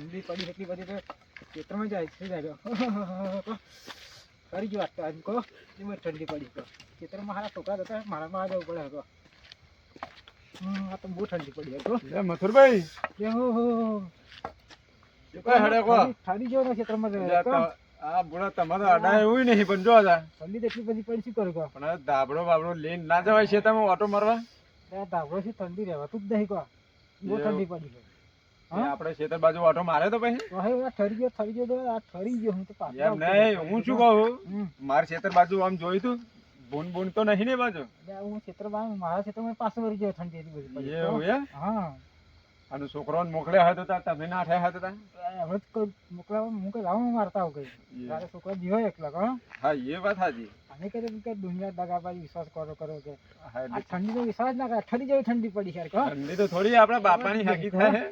ઠંડી પડી એટલી બધી તો ખેતરમાં જાય છે જાય કરી ગયો આટલો આજ કહો એમાં ઠંડી પડી કહો ખેતરમાં હારા છોકરા હતા મારા માં જવું પડે હમ આ તો બહુ ઠંડી પડી હતો મથુરભાઈ? કે હો હો ઠંડી- જેવો ખેતરમાં આ બુડા તમારો અડાય એવું નહીં પણ જો ઠંડી એટલી બધી પડી શું કરું પણ ધાબળો બાબળો લઈને ના જવાય છે તમે ઓટો મારવા? ધાબળો ઠંડી રહેવાતું જ નહીં બહુ ઠંડી પડી એ આપણે ખેતર બાજુ વાટો મારે તો પછી? હવે ઠરી ગયો ઠરી ગયો તો આ ઠરી ગયો હું તો પાછો એમ નહીં હું શું કહું? માર ખેતર બાજુ આમ જોયું તું બૂન બૂન તો નહીં ને બાજુ? હું હું બાજુ મારા ક્ષેત્રમાં પાછો વળી ગયો ઠંડી હતી બધી એવું તો. હા. અને છોકરો મોકલ્યા હતો તો તમે ના થયા હતા હવે તો કોઈ મોકલાવા હું કઈ લાવવા મારતા હોઉં કઈ? તારે છોકરો જીવો એકલા કહો હા એ વાત સાચી. અને કે કે દુનિયા દગાબાજી વિશ્વાસ કરો કરો કે હા, આ ઠંડી તો વિશ્વાસ ના કરે ઠંડી જેવી ઠંડી પડી છે ઠંડી તો થોડી આપણા બાપાની હાકી થાય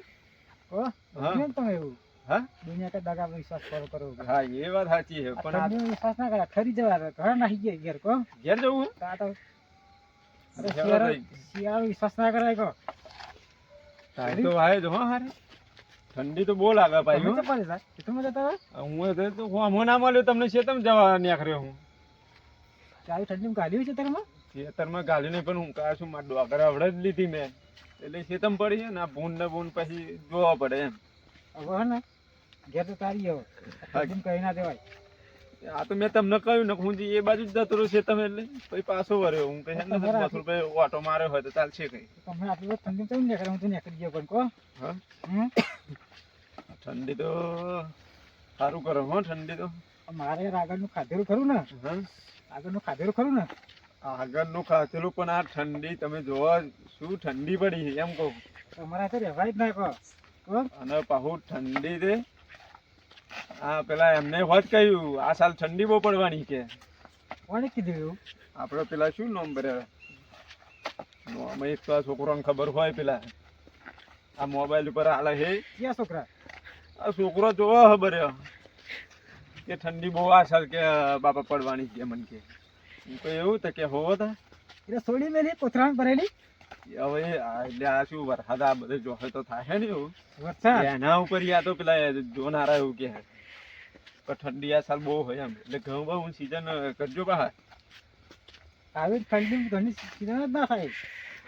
તમે એવું. હા? દુનિયા કે દગા વિશ્વાસ કરો કરો હા એ વાત સાચી છે પણ આ ઠંડીનો વિશ્વાસ ના કરે ખરી જવા ઘર નાખી ગયા ઘેર કહો ઘેર જવું? તો આ તો અરે હેડો શિયાળો વિશ્વાસ ના કરાય કહો ટાઈમ તો વાય જ હો હારે. ઠંડી તો બહુ લાગે ભાઈ હો. તમે જતા હું તો હું ના મળ્યો તમને છે તમે જવા નીકળ્યો હું. આવી ઠંડીમાં ગાલ્યું છે તારમાં? ખેતરમાં ગાલ્યું નહીં પણ હું છું મારા ડોગર આવડે જ લીધી મેં. એટલે ખેતમ પડી છે ને આ ભૂન ને ભૂન પછી જોવા પડે એમ. હવે ને ઘેર તો તારી આવો કહી ના દેવાય. આ તો મેં તમને કહ્યું ને હું જે એ બાજુ જ જતો રહ્યો તમે એટલે પછી પાછો વર્યો હું કહે ને બરાબર. રૂપિયા ઓટો માર્યો હોય તો ચાલશે કઈ. તમે આટલી બધી ઠંડી કેમ નીકળે? હું તો નીકળી ગયો પણ કો ઠંડી તો સારું કરો હો ઠંડી તો. મારે આગળનું ખાધેલું ખરું ને? આગળનું ખાધેલું ખરું ને? આગળનું ખાતેલું પણ આ ઠંડી તમે જોવા શું ઠંડી પડી છે એમ કહું. તમારા હાથે રહેવાય જ ના કહો. અને પાછું ઠંડી છે. આ પેલા એમને હોત કહ્યું આ સાલ ઠંડી બહુ પડવાની કે કોણે કીધું એવું? આપણે પેલા શું નોમ ભરે નોમ એક તો છોકરાને ખબર હોય પેલા. આ મોબાઈલ ઉપર હાલે હે ક્યાં છોકરા? આ છોકરો જોવો ખબર કે ઠંડી બહુ આ સાલ કે બાપા પડવાની છે મન કે. હું તો એવું તો કે હોવો તા. એટલે સોડી મેલી કોથરામાં ભરેલી. હવે એટલે આ શું વરસાદ આ બધે જોહે તો થાય ને એવું. વરસાદ? એના ઉપર યા તો પેલા જોનારા એવું કે પણ ઠંડી આ સાલ બહુ હોય એમ. એટલે ઘઉં બહુ સીઝન કરજો બહાર. આવી ઠંડી ઘણી સીઝન જ ના થાય.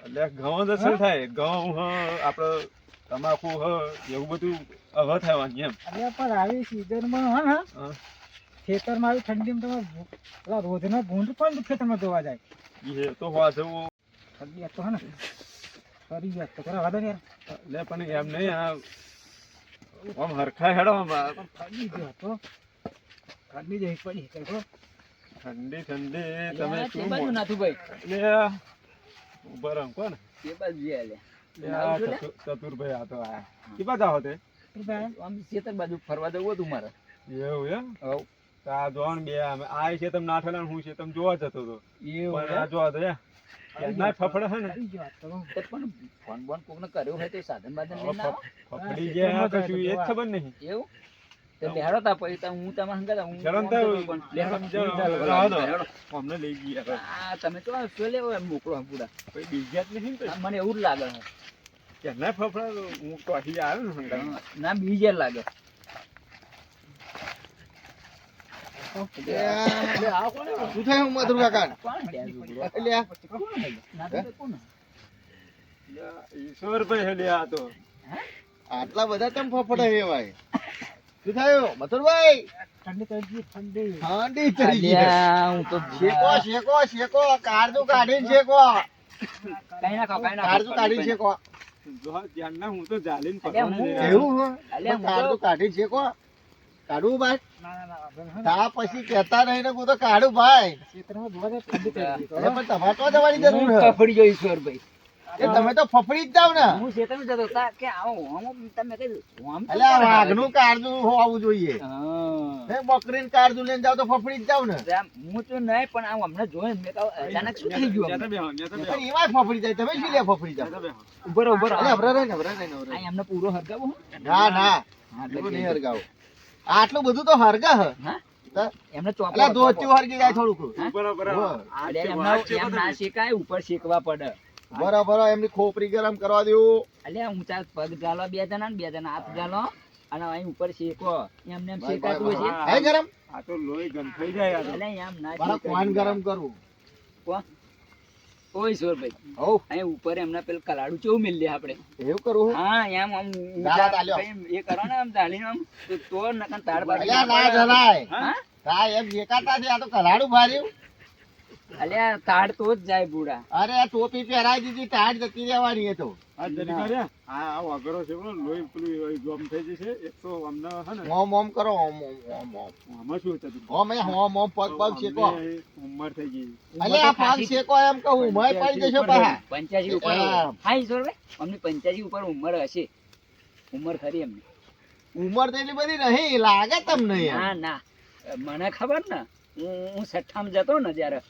એટલે ઘઉં અસર થાય. ઘઉં હ આપડે તમાકુ હ એવું બધું હવે થવાની એમ. એટલે પણ આવી સીઝનમાં હા. હા. ખેતરમાં આવી ઠંડીમાં તમે પેલા રોજના ભૂંડ પણ ખેતરમાં જોવા જાય. એ તો હોવા જવું ઠંડી તો હે ને. ફરી વાત તો ખરા વાદળ યાર. એટલે પણ એમ નહીં આ આમ હરખા હેડો આમ આ ઠંડી ગયો તો ઠંડી જેવી પડી કહો ઠંડી ઠંડી તમે તે શું બાજુ નાથુ ભાઈ. લે ઊભા રહો કોણ? તે બાજુ જઈ આલે. આ ચતુરભાઈ આ તો આયા. કે બાજુ આવો ચતુરભાઈ. આમ ખેતર બાજુ ફરવા જવું હતું મારે. એવું એમ? હવ. આ જો બે અમે આ છે તમે નાઠેલા હું છે તમે જોવા જતો હતો. પણ આ જોવા તો ના ફફડે છે ને. આ પણ ફોન બોન કોકને કર્યો હોય તો સાધન બાધન લઈને ફફડી ગયા કશું એ ખબર નહીં. એવું? તે લેહાડો તા પછી હું તમારે હંગા હું ચરણ તો. અમને લઈ ગયા આ તમે તો શું લેવો એમ મોકલો પૂરા. કોઈ બીજા જ નહીં મને એવું જ લાગે. છે. ના ફફડા હું અહીં આવ્યો ને ના બીજે લાગે એટલે આ કોને શું થયું મધુર કાકા ના? ઈશ્વરભાઈ તો. આટલા બધા કેમ ફફડે હે ભાઈ શું થયું મથુરભાઈ? ઠંડી ઠંડી ઠંડી ચડી ગઈ હું તો શેકો શેકો શેકો કાળજુ કાઢીને શેકો. ના ના. કાળજુ કાઢીને શેકો. જો ધ્યાનના હું તો જાલીન. એવું કાળજુ કાઢીને શેકો. કાઢવું ભાઈ ના ના ના. તા પછી કેતા નહીં ને હું તો કાઢું ભાઈ પણ તમારે તો જવાની જરૂર ફફડી ગયો ઈશ્વરભાઈ. એ તમે તો ફફડી જ જાવ ને હું ચેતન જતો તા કે આવો તમે કીધું એટલે? વાઘનું કાળજુ હોવું જોઈએ હે એ બકરીનું કાળજુ લઈને જાવ તો ફફડી જ જાવ ને હું તો નહીં પણ આમ હમણાં જોઈ મેં તો અચાનક શું થઈ ગયું. પણ એમાંય ફફડી જાય તમે શું લે ફફડી જાવ ઉભરો તો બેહો. ઊભો રહો, ઊભો રહો. અરે અભરા અભરા રહીને, અભરા રહીને. અહીં અમને પૂરો હરગાવો ના ના હા, એટલે નહીં હરગાવો આટલું બધું તો હરગા હ? એમને ચોપડો- હરગી જાય થોડુંક. બરાબર એમ ના શેકાય ઉપર શેકવા પડે. બરાબર એમની ખોપરી ગરમ કરવા દેવું. અલ્યા ઊંચા પગ ચાલો બે જણા ને બે જણા હાથ ચાલો અને અહીં ઉપર શેકો એમને એમ શેકાતું હશે હે ગરમ? આ તો લોહી ગંથાઈ જાય આ એમ ના. કોણ ગરમ કરું? ઓય ઈશ્વરભાઈ હઉ. અહીં ઉપર એમના પેલું કલાડું કેવું મિલ લે આપણે એવું કરવું હા? એમ આમ એ કરો ને આમ આમ તો તાળ બાજી ના હા? હા એમ દેખાતા છે આ તો કલાડું ભાર્યું. અલ્યા તાળ તો જ જાય બુડા. અરે ટોપી પહેરાઈ દીધી ટાઢ જતી રહેવાની એ તો. આ જરી કર્યા આ આ વાઘરો છે બોલો લોહી પેલું ગમ થઈ જશે એક તો અમને હે ને. ઓમ ઓમ કરો ઓમ ઓમ ઓમ ઓમ આમાં શું થતું ઓમ એ ઓમ ઓમ પગ પગ શેકો. ઉંમર થઈ ગઈ. અલ્યા પગ શેકો એમ કહું મય પડી જશો પાહા. પંચ્યાસી ઉપર એમ. હા ઈશ્વરભાઈ અમને પંચ્યાસી ઉપર ઉંમર હશે. ઉંમર ખરી એમની. ઉંમર તો એટલી બધી નહીં લાગે તમને ના ના. મને ખબર ને હું હું છઠ્ઠામાં જતો ને જ્યારે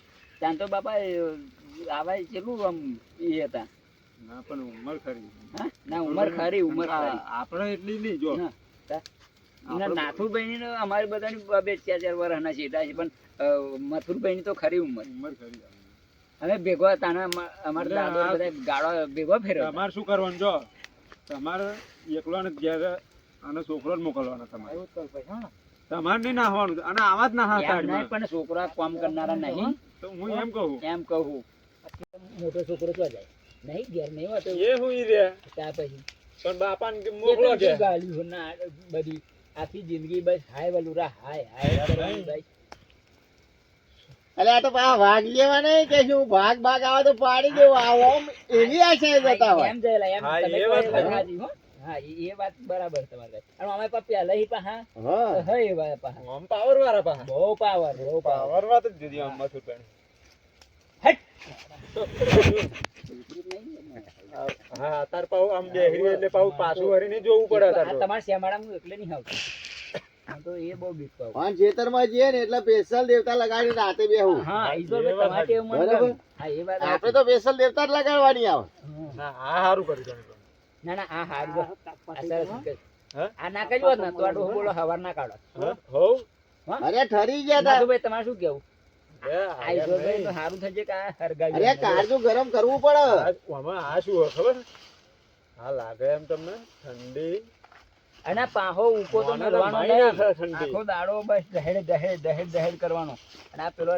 ત્યાં તો બાપા આવા કેટલું આમ એ હતા. ના પણ ઉંમર ખરી. ના ઉંમર ખરી ઉંમર ખરી. આપણે એટલી નહીં જો. નાથુભાઈ ની અમારી બધાની બ- ચાર ચાર વર્ષના છેટા છે પણ મથુરભાઈ ની તો ખરી ઉંમર. ઉંમર ખરી અમે ભેગો તાના અમારા બધા ગાળો ભેગો ફેરવ્યો અમારે શું કરવાનું જો? તમારે એકલો ને ઘેર અને છોકરો જ મોકલવાનો તમારે. તમારે નહીં નાહવાનું અને આવા જ નાહવા પણ છોકરા કામ કરનારા નહીં. તો હું એમ કહું. એમ કહું. મોટો છોકરો તો જાય? નહીં ઘેર નહીં હોતો એ હું ઈ રે. ત્યાં પછી. પણ બાપા ને મોકલો કે શું ના બધી આખી જિંદગી બસ હાય વલુરા હાય હાય ભાઈ. અલે આ તો પા ભાગ લેવા નહીં કે શું? ભાગ ભાગ આવે તો પાડી દેવો. આવો એવી આશા જતા હોય. એમ જયેલા એમ હા, તમે હો. હા એ વાત બરાબર તમારે અને અમે પણ પહેલા પાહા હા હે એવા પાહા આમ પાવર વાળા પાહા બહુ પાવર બહુ પાવર પાવર વાત જ જુદી આમ મથુર બેન. હા તાર પાવ આમ બેહરી એટલે પાવ પાછું વળીને જોવું પડે તાર. તમારે હું એકલે નહીં આવતો હું તો એ બહુ બીક. અને ખેતરમાં જઈએ ને એટલે સ્પેશિયલ દેવતા લગાડી રાતે બેહું હા ઈશ્વર તમારે બરાબર. હા એ વાત આપણે તો સ્પેશિયલ દેવતા જ લગાડવાની આવે હા. ના સારું કર્યું તમે. ના ના આ હારું આ સરસ નીકળે. હા? આ ના કર્યું ને તો આ બોલો હવાર ના કાઢો. હા? અરે ઠરી ગયા તા. નાથુભાઈ તમારે શું કેવું? એ આ આ ઈશ્વરભાઈ નહીં. તો હારું થશે કે આ હરગાવ્યું અરે કાળજું ગરમ કરવું પડે. આ- આમાં આ શું હોય ખબર? આ લાગે એમ તમને ઠંડી. અને પાહો ઉકો તો મળવાનો આખો દાડો બસ દહેડ દહેડ દહેડ દહેડ કરવાનો. અને આ પેલો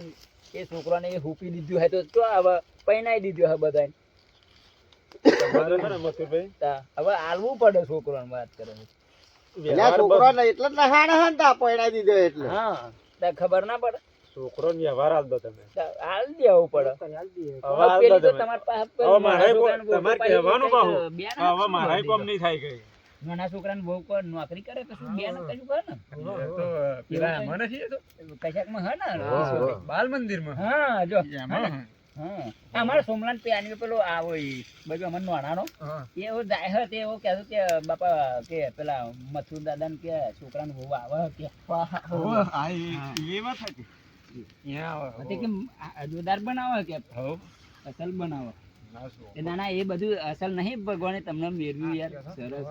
એ છોકરાને એ હુપી દીધું હોય તો તો હવે પૈણાઈ દીધું હોય બધાને તમારે છે ને મથુરભાઈ તા હવે આલવું પડે છોકરો વાત કરે છોકરો એટલે જ નહાડે હે તા પૈણાઈ દીધો એટલે. હા ખબર ના પડે. છોકરોને વ્યવહાર આલ દો તમે આલ દેવું પડે હવે હવે આલ દો તમે. હવે મારે નાના તમારે કહેવાનું. બે ના હવે શું કોમ નહીં થાય કઈ. નાના છોકરાને બહુ નોકરી કરે તો બે ના કશું કરે ને? તો પેલા આમાં નથી તો? કશાકમાં હે. બાલ જો. એમાં અમારે સોમલાન પેલા પેલો આવો ઈ બાજુ અમાર નોણાનો. એવો જાય હે તે એવો કહેતો કે બાપા કે પેલા મથુર દાદા ને કે છોકરાને બહુ આવે કે. જોરદાર બનાવે કે? અસલ બનાવે. ના એ ના એ બધું અસલ નહીં ભગવાને તમને મેળવ્યું યાર. સરસ.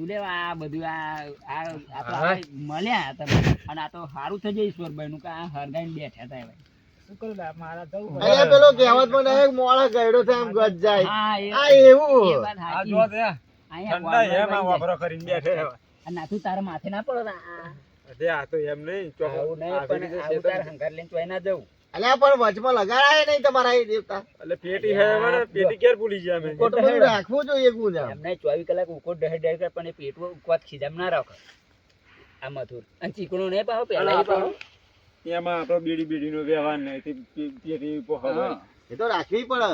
લેવા આ બધું આ મળ્યા તમે અને આ તો સારું થઈ જાય ઈશ્વરભાઈ નું કે આ હરગાઈને બેઠા હતા. અરે હોય. પેલો કહેવતમાં નહીં મોળા ગયડો થાય એમ ગજ જાય. આ એવું. આ જો ત્યાં ઠંડા એમાં વાપરો કરીને બેઠે છે. આ તારા માથે ના પડો અરે આ તો એમ નહીં ચોખ્ખું આવું નહીં પણ આવું તાર શેતર- લઈને ચોય ના જવું. અલ્યા પણ વચમાં લગાડાય નહીં તમારા એ દેવતા. એટલે પેટી હે હવે પેટી ક્યારે ભૂલી ગયા અમે. તો રાખવું જોઈએ ગુંજા એમને ચોવીસ કલાક ઉકોટ ડહેર ડહેર કરે પણ એ પેટમાં ઉકવાત ખીજામ ના રાખો. આ મથુર અને ચીકણું નહીં પાહો પેલા પહેલા આપણો એમાં આપણો બીડી બીડી નો વ્યવહાર નહીં તે પે- પેટી ઉપર હવે હા એ તો રાખવી પડે